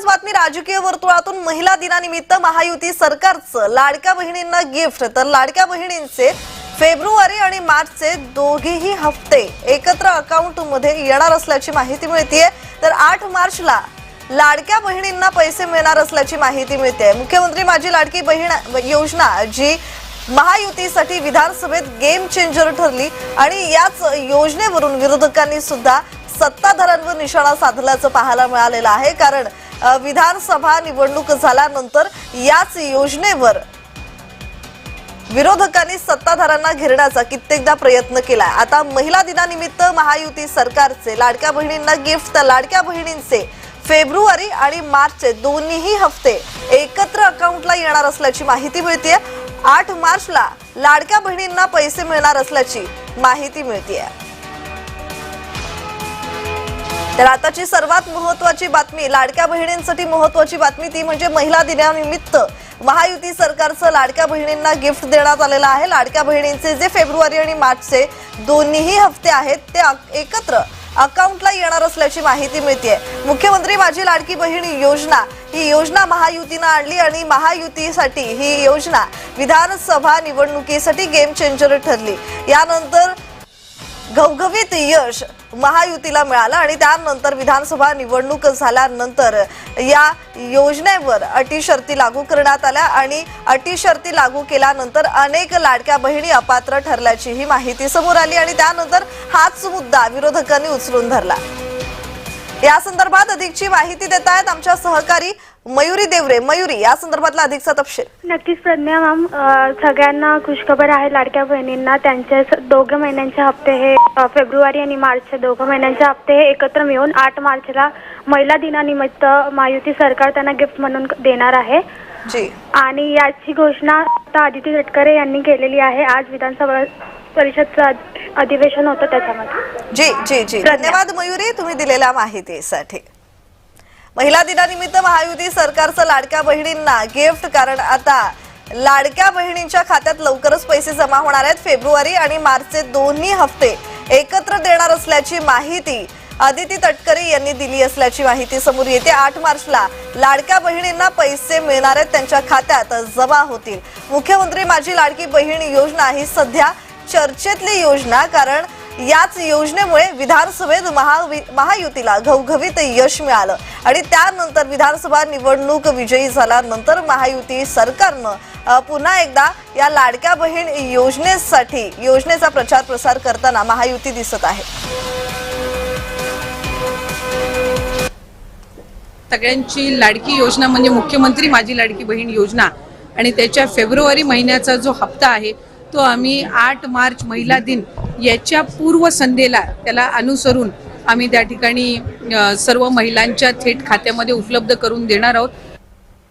महत्वाची बातमी राजकीय वर्तुळातून महिला दिनानिमित्त महायुती सरकारचं लाडक्या बहिणींना गिफ्ट तर लाडक्या बहिणींचे फेब्रुवारी आणि मार्चचे दोघेही हप्ते एकत्र अकाउंटमध्ये येणार असल्याची माहिती मिळतीये. तर आठ मार्चला लाडक्या बहिणींना पैसे मिळणार असल्याची माहिती मिळते मुख्यमंत्री माझी लाडकी बहीण योजना जी महायुतीसाठी विधानसभेत गेम चेंजर ठरली आणि याच योजनेवरून विरोधकांनी सुद्धा सत्ताधाऱ्यांवर निशाणा साधल्याचं पाहायला मिळालेलं आहे. कारण विधानसभा निवडणूक झाल्यानंतर याच योजनेवर विरोधकांनी सत्ताधारांना घेरण्याचा कित्येकदा प्रयत्न केलाय. आता महिला दिनानिमित्त महायुती सरकारचे लाडक्या बहिणींना गिफ्ट तर लाडक्या बहिणींचे फेब्रुवारी आणि मार्चचे दोन्हीही हप्ते एकत्र अकाउंटला येणार असल्याची माहिती मिळतीये. आठ मार्चला लाडक्या बहिणींना पैसे मिळणार असल्याची माहिती मिळतीये. तर आताची सर्वात महत्वाची बातमी लाडक्या बहिणींसाठी महत्वाची बातमी ती म्हणजे महिला दिनानिमित्त महायुती सरकारचं लाडक्या बहिणींना गिफ्ट देण्यात आलेलं आहे. लाडक्या बहिणींचे जे फेब्रुवारी आणि मार्चचे दोन्हीही हफ्ते आहेत ते अक- एकत्र अकाउंटला येणार असल्याची माहिती मिळते मुख्यमंत्री माझी लाडकी बहीण योजना ही योजना महायुतीनं आणली आणि महायुतीसाठी ही योजना विधानसभा निवडणुकीसाठी गेम चेंजर ठरली. यानंतर घवघवीत यश महायुतीला मिळालं आणि त्यानंतर विधानसभा निवडणूक झाल्यानंतर या योजनेवर अटी शर्ती लागू करण्यात आल्या आणि अटी शर्ती लागू केल्यानंतर अनेक लाडक्या बहिणी अपात्र ठरल्याची ही माहिती समोर आली आणि त्यानंतर हाच मुद्दा विरोधकांनी उचलून धरला. या संदर्भात अधिकची माहिती देत आहेत आमच्या सहकारी मयुरी देवरे. मयुरी या संदर्भातला अधिकचा तपशील. नक्कीच प्रज्ञा मॅम सगळ्यांना खुशखबर आहे लाडक्या बहिणींना. त्यांचे दोघं महिन्यांचे हप्ते हे फेब्रुवारी आणि मार्चचे दोघं महिन्यांचे हप्ते हे एकत्र मिळून आठ मार्चला महिला दिनानिमित्त महायुती सरकार त्यांना गिफ्ट म्हणून देणार आहे. जी. आणि याची घोषणा आता आदिती तटकरे यांनी केलेली आहे. आज विधानसभा परिषदचं अधिवेशन होतं त्याच्यामध्ये. जी जी जी. धन्यवाद मयुरी तुम्ही दिलेल्या माहितीसाठी. महिला दिनानिमित्त महायुती सरकारचं लाडक्या बहिणींना गिफ्ट कारण आता लाडक्या बहिणींच्या खात्यात लवकरच पैसे जमा होणार आहेत. फेब्रुवारी आणि मार्चचे दोन्ही हप्ते एकत्र देणार असल्याची माहिती आदिती तटकरे यांनी दिली असल्याची माहिती समोर येते. आठ मार्चला लाडक्या बहिणींना पैसे मिळणार आहेत. त्यांच्या खात्यात जमा होतील. मुख्यमंत्री माझी लाडकी बहीण योजना ही सध्या चर्चेतली योजना कारण याच योजनेमुळे विधानसभेत महायुतीला घवघवीत यश मिळालं. आणि त्यानंतर विधानसभा निवडणूक विजयी झाल्यानंतर महायुती सरकारनं पुन्हा एकदा या लाडक्या बहीण योजनेसाठी योजनेचा प्रचार प्रसार करताना महायुती दिसत आहे. सगळ्यांची लाडकी योजना म्हणजे मुख्यमंत्री माझी लाडकी बहीण योजना. आणि त्याच्या फेब्रुवारी महिन्याचा जो हप्ता आहे तो आम्ही आठ मार्च महिला दिन याच्या पूर्वसंध्येला त्याला अनुसरून आम्ही त्या ठिकाणी सर्व महिलांच्या थेट खात्यामध्ये उपलब्ध करून देणार आहोत.